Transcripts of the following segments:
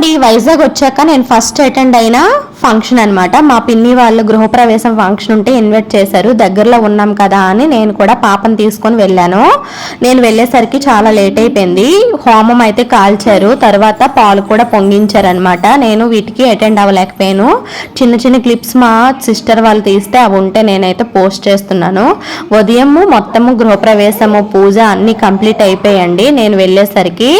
అండి వైజాగ్ వచ్చాక నేను ఫస్ట్ అటెండ్ అయిన ఫంక్షన్ అనమాట మా పిన్ని వాళ్ళు గృహప్రవేశం ఫంక్షన్ ఉంటే ఇన్వైట్ చేశారు. దగ్గరలో ఉన్నాం కదా అని నేను కూడా పాపను తీసుకొని వెళ్ళాను. నేను వెళ్ళేసరికి చాలా లేట్ అయిపోయింది. హోమం అయితే కాల్చారు. తర్వాత పాలు కూడా పొంగించారనమాట నేను వీటికి అటెండ్ అవ్వలేకపోయాను. చిన్న చిన్న క్లిప్స్ మా సిస్టర్ వాళ్ళు తీస్తే అవి ఉంటే నేనైతే పోస్ట్ చేస్తున్నాను. ఉదయం మొత్తము గృహప్రవేశము పూజ అన్నీ కంప్లీట్ అయిపోయాయండి నేను వెళ్ళేసరికి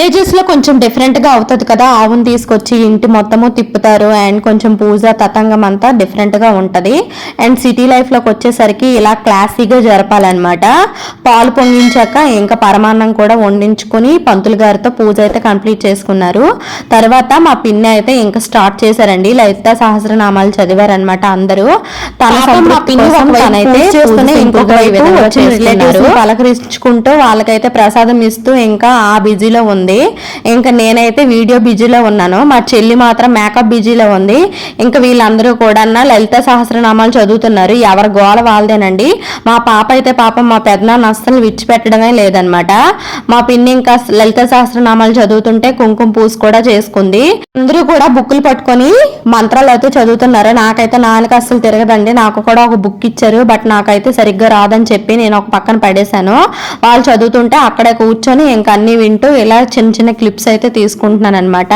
విలేజెస్లో కొంచెం డిఫరెంట్గా అవుతుంది కదా. ఆవును తీసుకొచ్చి ఇంటి మొత్తము తిప్పుతారు. అండ్ కొంచెం పూజ తతంగం అంతా డిఫరెంట్గా ఉంటది. అండ్ సిటీ లైఫ్లోకి వచ్చేసరికి ఇలా క్లాసీగా జరపాలన్నమాట. పాలు పొంగించాక ఇంకా పరమాన్నం కూడా వండించుకుని పంతులు గారితో పూజ అయితే కంప్లీట్ చేసుకున్నారు. తర్వాత మా పిన్ని అయితే ఇంకా స్టార్ట్ చేశారండి. లలిత సహస్రనామాలు చదివారనమాట అందరూ. తన పలకరించుకుంటూ వాళ్ళకైతే ప్రసాదం ఇస్తూ ఇంకా ఆ బిజీలో ఉంది. ఇంకా నేనైతే వీడియో బిజీలో ఉన్నాను. మా చెల్లి మాత్రం మేకప్ బిజీలో ఉంది. ఇంకా వీళ్ళందరూ కూడా లలిత సహస్రనామాలు చదువుతున్నారు. ఎవరి గోల వాళ్ళదేనండి. మా పాప అయితే పాపం మా పెద్దనాన్న అస్సలు విడిచిపెట్టడమే లేదనమాట మా పిన్ని ఇంకా లలిత సహస్రనామాలు చదువుతుంటే కుంకుమ పూజ కూడా చేసుకుంది. అందరూ కూడా బుక్కులు పట్టుకొని మంత్రాలు అయితే చదువుతున్నారు. నాకైతే నాన్నకి అస్సలు తిరగదండి. నాకు కూడా ఒక బుక్ ఇచ్చారు బట్ నాకైతే సరిగ్గా రాదని చెప్పి నేను ఒక పక్కన పడేశాను. వాళ్ళు చదువుతుంటే అక్కడే కూర్చొని ఇంకా అన్ని వింటూ ఇలా చిన్న చిన్న క్లిప్స్ అయితే తీసుకుంటున్నాను అనమాట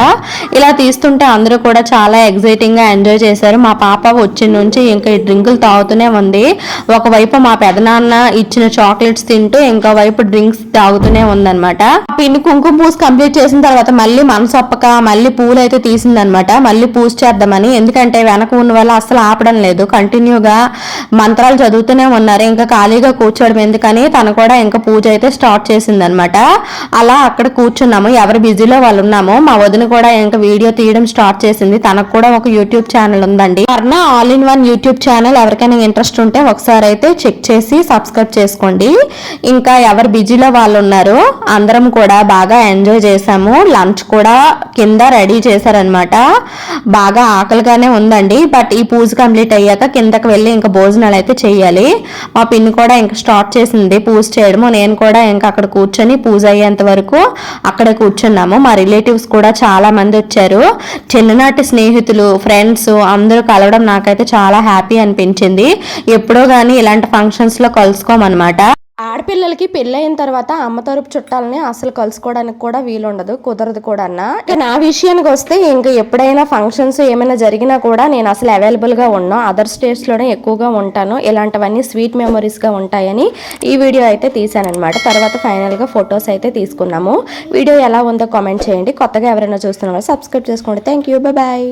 ఇలా తీస్తుంటే అందరూ కూడా చాలా ఎగ్జైటింగ్గా ఎంజాయ్ చేశారు. మా పాప వచ్చి నుంచి ఇంకా ఈ డ్రింకులు తాగుతూనే ఉంది. ఒకవైపు మా పెదనాన్న ఇచ్చిన చాక్లెట్స్ తింటూ ఇంకో వైపు డ్రింక్స్ తాగుతూనే ఉందన్నమాట. పిన్ని కుంకుమ పూజ కంప్లీట్ చేసిన తర్వాత మళ్ళీ మనసొప్పక మళ్ళీ పూలు అయితే తీసిందనమాట మళ్ళీ పూజ చేద్దామని. ఎందుకంటే వెనక ఉన్న వల్ల అసలు ఆపడం లేదు. కంటిన్యూగా మంత్రాలు చదువుతూనే ఉన్నారు. ఇంకా ఖాళీగా కూర్చోవడం ఎందుకని తను కూడా ఇంకా పూజ అయితే స్టార్ట్ చేసిందనమాట అలా అక్కడ కూర్చున్నాము. ఎవరు బిజీలో వాళ్ళు ఉన్నాము. మా వదిన కూడా ఇంకా వీడియో తీయడం స్టార్ట్ చేసింది. తనకు కూడా ఒక యూట్యూబ్ ఛానల్ ఉందండి. Karna all in one YouTube channel. ఎవరికైనా ఇంట్రెస్ట్ ఉంటే ఒకసారి అయితే చెక్ చేసి సబ్స్క్రైబ్ చేసుకోండి. ఇంకా ఎవరు బిజీలో వాళ్ళు ఉన్నారు అందరం కూడా బాగా ఎంజాయ్ చేసాము లంచ్ కూడా కింద రెడీ చేశారనమాట బాగా ఆకలిగానే ఉందండి. బట్ ఈ పూజ కంప్లీట్ అయ్యాక కిందకి వెళ్ళి ఇంకా భోజనాలు అయితే చేయాలి. మా పిన్ని కూడా ఇంకా స్టార్ట్ చేసింది పూజ చేయడము. నేను కూడా ఇంకా అక్కడ కూర్చొని పూజ అయ్యేంత వరకు అక్కడ కూర్చున్నాము. మా రిలేటివ్స్ కూడా చాలా మంది ఇచ్చారు చిన్ననాటి స్నేహితులు ఫ్రెండ్స్ అందరూ కలవడం నాకైతే చాలా హ్యాపీ అనిపించింది. ఎప్పుడో కానీ ఇలాంటి ఫంక్షన్స్లో కలుసుకోమన్నమాట. ఆడపిల్లలకి పెళ్ళైన తర్వాత అమ్మ తరపు చుట్టాలని అసలు కలుసుకోవడానికి కూడా వీలుండదు కుదరదు కూడా అన్న. ఇక నా విషయానికి వస్తే ఇంకా ఎప్పుడైనా ఫంక్షన్స్ ఏమైనా జరిగినా కూడా నేను అసలు అవైలబుల్గా ఉన్నా అదర్ స్టేట్స్లోనే ఎక్కువగా ఉంటాను ఇలాంటివన్నీ స్వీట్ మెమరీస్గా ఉంటాయని ఈ వీడియో అయితే తీసానమాట తర్వాత ఫైనల్గా ఫొటోస్ అయితే తీసుకున్నాము. వీడియో ఎలా ఉందో కామెంట్ చేయండి. కొత్తగా ఎవరైనా చూస్తున్నారో సబ్స్క్రైబ్ చేసుకోండి థ్యాంక్ యూ బాయ్.